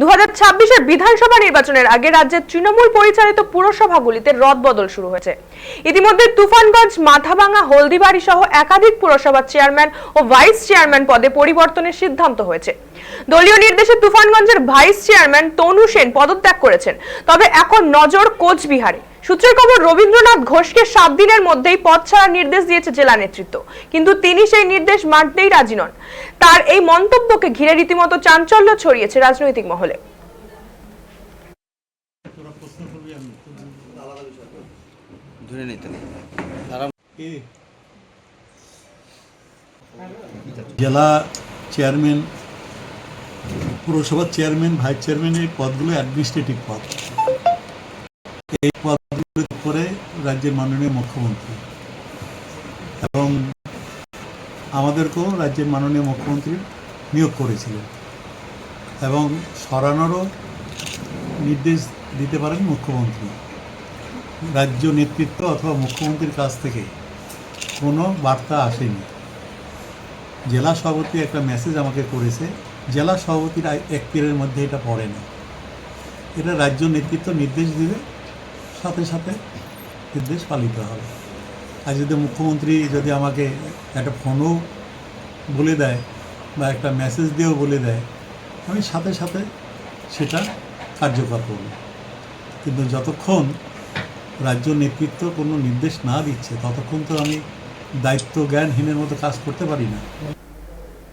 দু হাজার বিধানসভা নির্বাচনের আগে রাজ্যের তৃণমূল পরিচালিত পুরসভাগুলিতে রদবদল শুরু হয়েছে। ইতিমধ্যে তুফানগঞ্জ মাথাভাঙা হলদিবাড়ি সহ একাধিক পুরসভার চেয়ারম্যান ও ভাইস চেয়ারম্যান পদে পরিবর্তনের সিদ্ধান্ত হয়েছে। দলীয় নির্দেশে তুফানগঞ্জের ভাইস চেয়ারম্যান তনু সেন পদত্যাগ করেছেন। তবে এখন নজর কোচবিহারে। সূত্রের খবর রবীন্দ্রনাথ ঘোষকে সাত দিনের মধ্যেই পদ ছাড়ার নির্দেশ দিয়েছে জেলা নেতৃত্ব। কিন্তু তিনি সেই নির্দেশ মানতেই রাজি নন। তার এই মন্তব্যকে ঘিরে রীতিমতো চাঞ্চল্য ছড়িয়েছে রাজনৈতিক মহলে। ধরে নিতে জেলা চেয়ারম্যান পুরসভার চেয়ারম্যান ভাইস চেয়ারম্যান এই পদগুলো অ্যাডমিনিস্ট্রেটিভ পদ। এই পদগুলোর উপরে রাজ্যের মাননীয় মুখ্যমন্ত্রী। এবং আমাদেরকেও রাজ্যের মাননীয় মুখ্যমন্ত্রী নিয়োগ করেছিলেন। এবং সরানোরও নির্দেশ দিতে পারেন মুখ্যমন্ত্রী। রাজ্য নেতৃত্ব অথবা মুখ্যমন্ত্রীর কাছ থেকে কোনো বার্তা আসেনি। জেলা সভাপতি একটা মেসেজ আমাকে করেছে, জেলা সভাপতির এক একটিরের মধ্যে এটা পড়ে না। এটা রাজ্য নেতৃত্ব নির্দেশ দিবে সাথে সাথে নির্দেশ পালিত হবে। আর যদি মুখ্যমন্ত্রী যদি আমাকে একটা ফোনও বলে দেয় বা একটা মেসেজ দিয়েও বলে দেয়, আমি সাথে সাথে সেটা কার্যকর করব। কিন্তু যতক্ষণ রাজ্য নেতৃত্ব কোনো নির্দেশ না দিচ্ছে, ততক্ষণ তো আমি দায়িত্ব জ্ঞানহীনের মতো কাজ করতে পারি না।